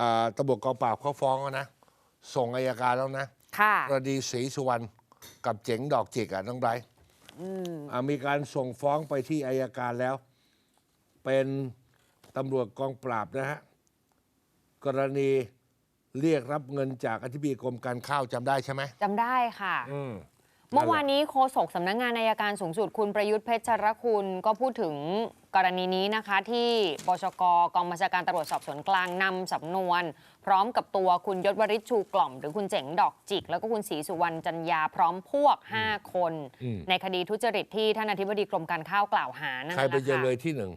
อ่าตำรวจกองปราบเขาฟ้องแล้วนะ ส่งอายการแล้วนะค่ะกรณีศรีสุวรรณกับเจ๋งดอกจิกอะน้องไบรท์อืมอ่ามีการส่งฟ้องไปที่อายการแล้ว เป็นตำรวจกองปราบนะฮะ กรณีเรียกรับเงินจากอธิบดีกรมการข้าวจำได้ใช่ไหมจำได้ค่ะ อืม เมื่อวานนี้โฆษกสำนักงานอายการสูงสุดคุณประยุทธ์เพชรคุณก็พูดถึง กรณีนี้นะคะที่บชกกองบัญชาการตำรวจสอบสวนกลางนำสำนวน พร้อมกับตัวคุณยศวริชชูกล่อม หรือคุณเจ๋งดอกจิก แล้วก็คุณศรีสุวรรณจันยาพร้อมพวก 5 คนอืมในคดีทุจริตที่ท่านอธิบดีกรมการข้าวกล่าวหานั่นใครแหละเป็นจำเลยค่ะที่หนึ่ง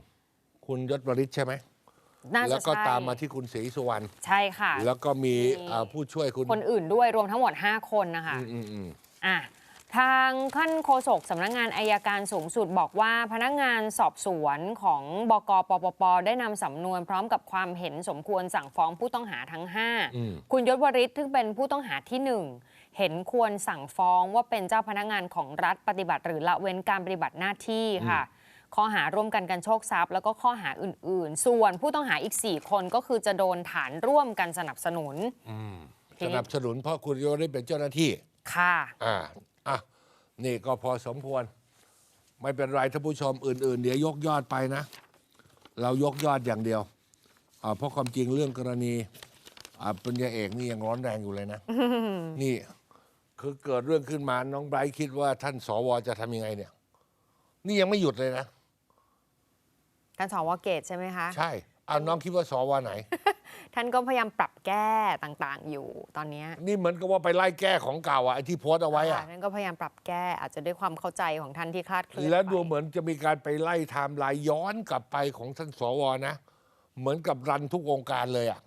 คุณยศวริชใช่ไหมน่าแล้จะวก็ใช่ตามมาที่คุณศรีสุวรรณใช่ค่ะ แล้วก็มีมีอ่าผู้ช่วยคุณคนอื่นด้วยรวมทั้งหมด 5 คนนะคะอืมอืมอืมอะ ทางขั้นโฆษกสำนักงานอายการสูงสุดบอกว่าพนักงานสอบสวนของบกปปป ได้นำสำนวนพร้อมกับความเห็นสมควรสั่งฟ้องผู้ต้องหาทั้งอืม5คุณยศวริศซึ่งเป็นผู้ต้องหาที่ 1 เห็นควรสั่งฟ้องว่าเป็นเจ้าพนักงานของรัฐปฏิบัติ หรือละเว้นการปฏิบัติหน้าที่ค่ะ ข้อหาร่วมกันกันโชคทรัพย์ แล้วก็ข้อหาอื่น ๆ ส่วนผู้ต้องหาอีก 4 คนก็คือจะโดนฐานร่วมกันสนับสนุนทีสนี้นับสนุนเพราะคุณยศวริชเป็นเจ้าหน้าที่ค่ะ อ่าอะนี่ก็พอสมควร ไม่เป็นไรท่านผู้ชมอื่น ๆ เดี๋ยวยกยอดไปนะ เรายกยอดอย่างเดียวอ่าเพราะความจริงเรื่องกรณีอ่าปัญญาเอกนี่ยังร้อนแรงอยู่เลยนะ นี่ คือเกิดเรื่องขึ้นมาน้องไบรท์คิดว่าท่านสวจะทำยังไงเนี่ย นี่ยังไม่หยุดเลยนะการสวเกตใช่ไหมคะ ใช่เอาน้องคิดว่าสวไหน ท่านก็พยายามปรับแก้ต่างๆ อยู่ตอนเนี้ยนี่เหมือนกับว่าไปไล่แก้ของเก่าอะไอ้ที่โพสต์เอาไว้อะค่ะท่านก็พยายามปรับแก้อาจจะด้วยความเข้าใจของท่านที่คลาดเคลื่อนแล้วดูไปเหมือนจะมีการไปไล่ไทม์ไลน์ย้อนกลับไปของท่านสวนะ เหมือนกับรันทุกองค์การเลยอะ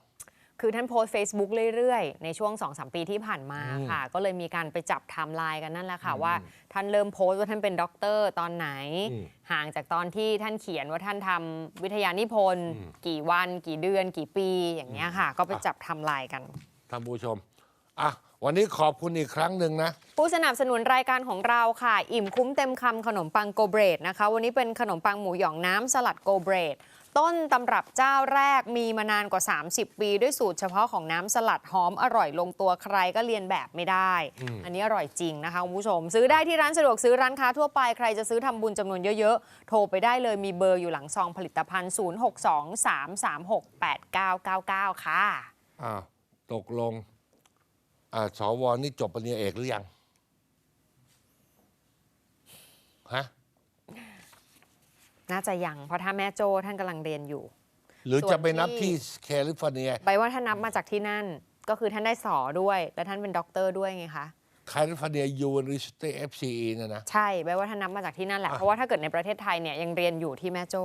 คือท่านโพสต์ Facebook เรื่อยๆ ในช่วง2อสปีที่ผ่านมาอืมค่ะ ก็เลยมีการไปจับไทม์ไลน์กันนั่นแหละค่ะ ว่าท่านเริ่มโพสต์ว่าท่านเป็นด็อกเตอร์ตอนไหน อืม ห่างจากตอนที่ท่านเขียนว่าท่านทำวิทยานิพนธ์อืมกี่วัน กี่เดือน กี่ปีอย่างเงี้ยค่ะ ก็ไปจับไทม์ไลน์กัน ท่านผู้ชม อะ วันนี้ขอบคุณอีกครั้งหนึ่งนะ ผู้สนับสนุนรายการของเราค่ะ อิ่มคุ้มเต็มคำขนมปังโกเบรดนะคะ วันนี้เป็นขนมปังหมูหยองน้ำสลัดโกเบรดต้นตำรับเจ้าแรกมีมานานกว่า 30 ปี ด้วยสูตรเฉพาะของน้ำสลัดหอมอร่อยลงตัวใครก็เรียนแบบไม่ได้อืมอันนี้อร่อยจริงนะคะคุณผู้ชม ซื้อได้ที่ร้านสะดวกซื้อร้านค้าทั่วไปใครจะซื้อทำบุญจำนวนเยอะ ๆ โทรไปได้เลยมีเบอร์อยู่หลังซองผลิตภัณฑ์ 0623368999 ค่ะ อ่าตกลงอ่า สวนี่จบปริญญาเอกหรือยัง ฮะ น่าจะยัง เพราะถ้าแม่โจ้ท่านกำลังเรียนอยู่ หรือส่วนจะไปนับที่ที่แคลิฟอร์เนียไปว่าท่านนับมาจากที่นั่น ก็คือท่านได้สอด้วย และท่านเป็นด็อกเตอร์ด้วยไงคะแคลิฟอร์เนียยูนิเวอร์ซิตี้ FCE เนี่ยนะ ใช่แปลว่าท่านนับมาจากที่นั่นแหละ เพราะว่าถ้าเกิดในประเทศไทยเนี่ยยังเรียนอยู่ที่แม่โจ้